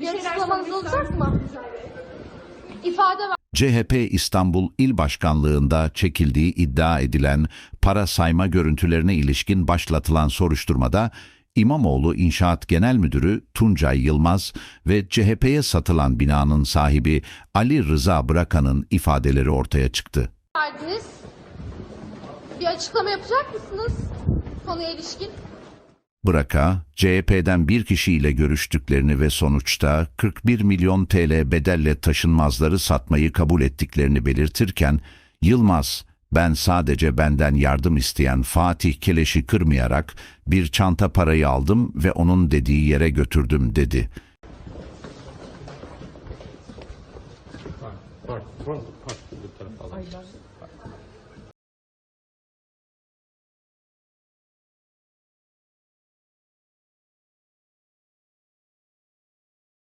Bir şeyler olacak mı? İfade. CHP İstanbul İl Başkanlığında çekildiği iddia edilen para sayma görüntülerine ilişkin başlatılan soruşturmada İmamoğlu İnşaat Genel Müdürü Tuncay Yılmaz ve CHP'ye satılan binanın sahibi Ali Rıza Bırakan'ın ifadeleri ortaya çıktı. verdiniz. Bir açıklama yapacak mısınız konuya ilişkin? Bıraka, CHP'den bir kişiyle görüştüklerini ve sonuçta 41 milyon TL bedelle taşınmazları satmayı kabul ettiklerini belirtirken, Yılmaz, ben sadece benden yardım isteyen Fatih Keleş'i kırmayarak bir çanta parayı aldım ve onun dediği yere götürdüm dedi. Park, park, park alalım.